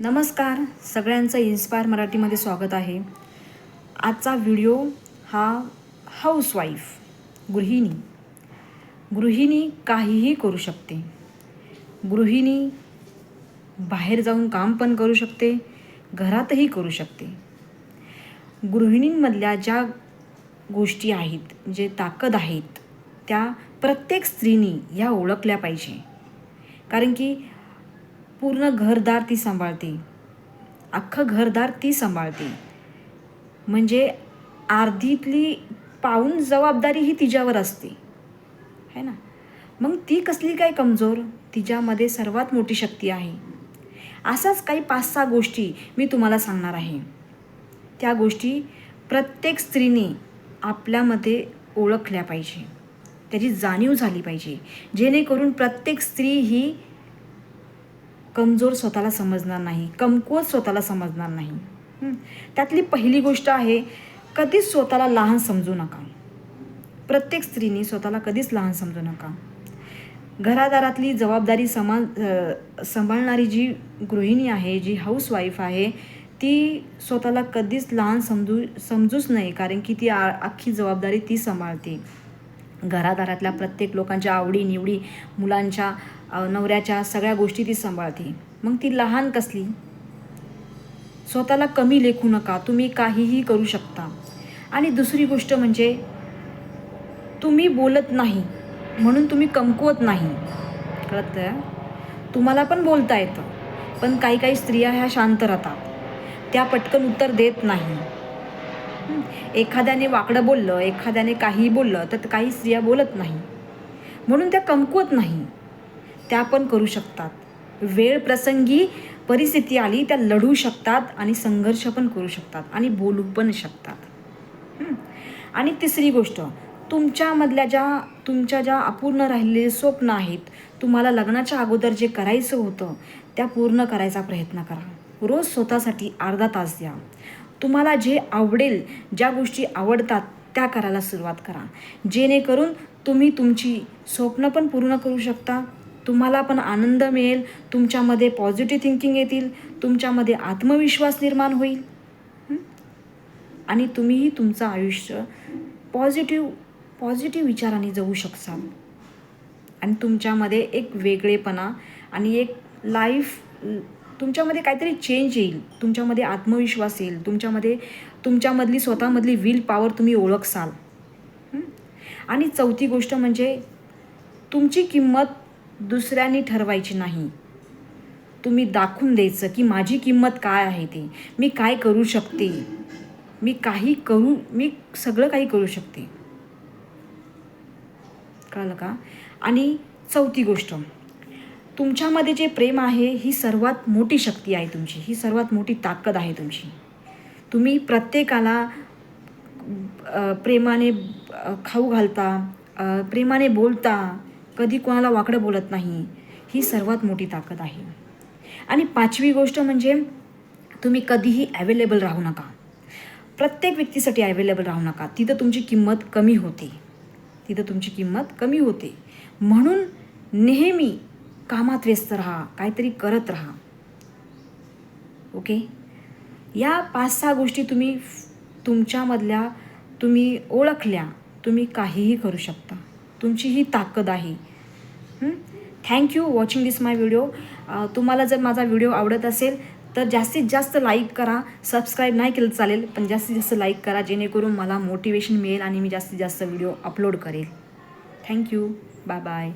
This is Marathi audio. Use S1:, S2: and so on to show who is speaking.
S1: नमस्कार. सगळ्यांचं इन्स्पायर मराठीमध्ये स्वागत आहे. आजचा व्हिडिओ हा हाऊसवाईफ गृहिणी. गृहिणी काहीही करू शकते. गृहिणी बाहेर जाऊन काम पण करू शकते घरातही करू शकते. गृहिणींमधल्या ज्या गोष्टी आहेत जे ताकद आहेत त्या प्रत्येक स्त्रीनी ह्या ओळखल्या पाहिजे. कारण की पूर्ण घरदार ती सांभाळते. अख्खं घरदार ती सांभाळते. म्हणजे अर्धीतली पाहून जबाबदारी ही तिच्यावर असते. है ना? मग ती कसली काय कमजोर? तिच्यामध्ये सर्वात मोठी शक्ती आहे. असाच काही पाच सहा गोष्टी मी तुम्हाला सांगणार आहे. त्या गोष्टी प्रत्येक स्त्रीने आपल्यामध्ये ओळखल्या पाहिजे. त्याची जाणीव झाली पाहिजे. जेणेकरून प्रत्येक स्त्री ही कमजोर स्वतःला समजणार नाही कमकुवत स्वतःला समजणार नाही. त्यातली पहिली गोष्ट आहे कधीच स्वतःला लहान समजू नका. प्रत्येक स्त्रीने स्वतःला कधीच लहान समजू नका. घरादारातली जबाबदारी समा सांभाळणारी जी गृहिणी आहे जी हाऊसवाईफ आहे ती स्वतःला कधीच लहान समजू समजूच नाही कारण की ती आ अख्खी जबाबदारी ती सांभाळते. घरादारातल्या प्रत्येक लोकांच्या आवडी निवडी मुलांच्या नवऱ्याच्या सगळ्या गोष्टी ती सांभाळते. मग ती लहान कसली? स्वतःला कमी लेखू नका तुम्ही काहीही करू शकता. आणि दुसरी गोष्ट म्हणजे तुम्ही बोलत नाही म्हणून तुम्ही कमकुवत नाही. कळत तुम्हाला पण बोलता येतं पण काही काही स्त्रिया ह्या शांत राहतात. त्या पटकन उत्तर देत नाही. एखाद्याने वाकडं बोललं एखाद्याने काहीही बोललं तर काही स्त्रिया बोलत नाही. म्हणून त्या कमकुवत नाही. त्या पण करू शकतात. वेळ प्रसंगी परिस्थिती आली त्या लढू शकतात आणि संघर्ष पण करू शकतात आणि बोलू पण शकतात. आणि तिसरी गोष्ट तुमच्यामधल्या ज्या तुमच्या ज्या अपूर्ण राहिलेले स्वप्न आहेत तुम्हाला लग्नाच्या अगोदर जे करायचं होतं त्या पूर्ण करायचा प्रयत्न करा. रोज स्वतःसाठी अर्धा तास द्या. तुम्हाला जे आवडेल ज्या गोष्टी आवडतात त्या करायला सुरुवात करा. जेणेकरून तुम्ही तुमची स्वप्न पण पूर्ण करू शकता तुम्हाला पण आनंद मिळेल. तुमच्यामध्ये पॉझिटिव्ह थिंकिंग येतील. तुमच्यामध्ये आत्मविश्वास निर्माण होईल. आणि तुम्हीही तुमचं आयुष्य पॉझिटिव्ह पॉझिटिव्ह विचाराने जगू शकसाल. आणि तुमच्यामध्ये एक वेगळेपणा आणि एक लाईफ तुमच्यामध्ये काहीतरी चेंज येईल. तुमच्यामध्ये आत्मविश्वास येईल. तुमच्यामध्ये तुमच्यामधली स्वतःमधली विल पॉवर तुम्ही ओळखसाल. आणि चौथी गोष्ट म्हणजे तुमची किंमत दुसऱ्यांनी ठरवायची नाही. तुम्ही दाखवून द्यायचं की माझी किंमत काय आहे ते. मी काय करू शकते? मी काही करू मी सगळं काही करू शकते. कळलं का? आणि चौथी गोष्ट. तुमच्यामध्ये जे प्रेम आहे ही सर्वात मोठी शक्ती आहे तुमची. ही सर्वात मोठी ताकद आहे तुमची. तुम्ही प्रत्येकाला प्रेमाने खाऊ घालता प्रेमाने बोलता कधी कोणाला वाकडं बोलत नाही ही सर्वात मोठी ताकद आहे. आणि पाचवी गोष्ट म्हणजे तुम्ही कधीही ॲवेलेबल राहू नका. प्रत्येक व्यक्तीसाठी ॲवेलेबल राहू नका. तिथं तुमची किंमत कमी होते. तिथं तुमची किंमत कमी होते. म्हणून नेहमी कामात व्यस्त राहा काहीतरी करत राहा. ओके या पाच सहा गोष्टी तुम्ही तुमच्यामधल्या तुम्ही ओळखल्या तुम्ही काहीही करू शकता. तुमची ही? ताकद आहे thank you watching this my video तुम्हाला जर माझा व्हिडिओ आवडत असेल तर जास्तीत जास्त लाईक करा. सबस्क्राईब नाही केलं चालेल पण जास्तीत जास्त लाईक करा जेणेकरून मला मोटिवेशन मिळेल आणि मी जास्तीत जास्त व्हिडिओ अपलोड करेल. Thank you bye bye